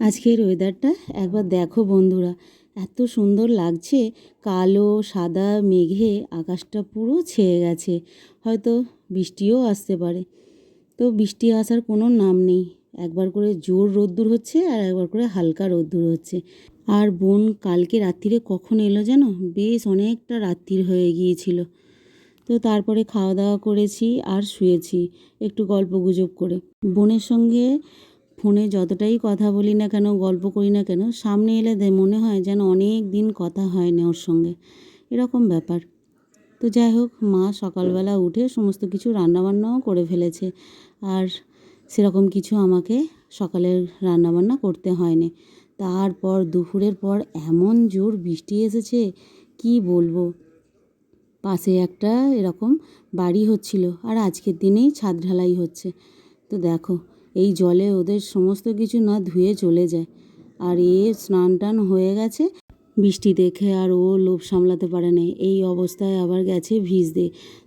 আজকের ওয়েদারটা একবার দেখো বন্ধুরা। এত সুন্দর লাগছে, কালো, সাদা, মেঘে আকাশটা পুরো ছেয়ে গেছে। হয়তো বৃষ্টিও আসতে পারে। তো বৃষ্টি আসার কোনো নাম নেই। একবার করে জোর রোদ্দুর হচ্ছে আর একবার করে হালকা রোদ্দুর হচ্ছে। আর বোন কালকে রাত্রিরে কখন এলো জানো? বেশ অনেকটা রাত্রির হয়ে গিয়েছিল। তো তারপরে খাওয়া দাওয়া করেছি আর শুয়েছি। একটু গল্প গুজব করে। বোনের সঙ্গে ফোনে যতটাই কথা বলি না কেন, গল্প করি না কেন, সামনে এলে মনে হয় যেন অনেক দিন কথা হয় না ওর সঙ্গে। এরকম ব্যাপার। তো যাই হোক, মা সকালবেলা উঠে সমস্ত কিছু রান্নাবান্নাও করে ফেলেছে। আর সেরকম কিছু আমাকে সকালের রান্নাবান্না করতে হয়নি। তারপর দুপুরের পর এমন জোর বৃষ্টি এসেছে, কি বলব? পাশে একটা এরকম বাড়ি হচ্ছিল, আর আজকের দিনেই ছাদ ঢালাই হচ্ছে। তো দেখো এই জলে ওদের সমস্ত কিছু না ধুয়ে চলে যায়। আর এ স্নান টান হয়ে গেছে। বৃষ্টি দেখে আর ও লোভ সামলাতে পারে না এই অবস্থায় আবার গেছে ভিজতে।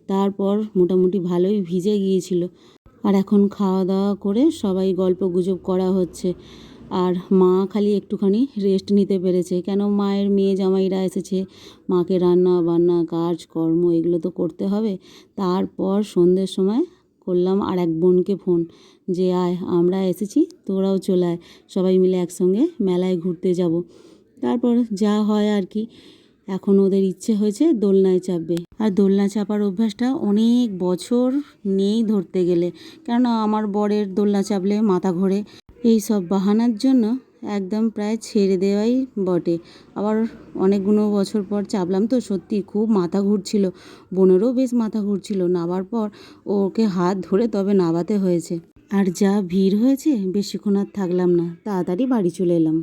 তারপর মোটামুটি ভালোই ভিজে গিয়েছিল। আর এখন খাওয়া দাওয়া করে সবাই গল্প গুজব করা হচ্ছে। আর মা খালি একটুখানি রেস্ট নিতে পেরেছে। কেন মায়ের মেয়ে জামাইরা এসেছে? মাকে রান্না বান্না কাজ কর্ম এগুলো তো করতে হবে। তারপর সন্ধ্যের সময় করলাম আর এক বোনকে ফোন যে, আয়, আমরা এসেছি, তোরাও চলে আয়। সবাই মিলে একসঙ্গে মেলায় ঘুরতে যাব। তারপর যা হয় আর কি, এখন ওদের ইচ্ছে হয়েছে দোলনায় চাপবে। আর দোলনা চাপার অভ্যাসটা অনেক বছর নেই ধরতে গেলে। কেননা, আমার বরের দোলনা চাপলে মাথা ঘোরে। এই সব বাহানার জন্য একদম প্রায় ছেড়ে দেওয়াই বটে। আবার অনেকগুলো বছর পর চাপলাম তো, সত্যি খুব মাথা ঘুরছিল। বোনেরও বেশ মাথা ঘুরছিল। নাবার পর ওকে হাত ধরে তবে নাবাতে হয়েছে। আর যা ভিড় হয়েছে, বেশিক্ষণ আর থাকলাম না। তাড়াতাড়ি বাড়ি চলে এলাম।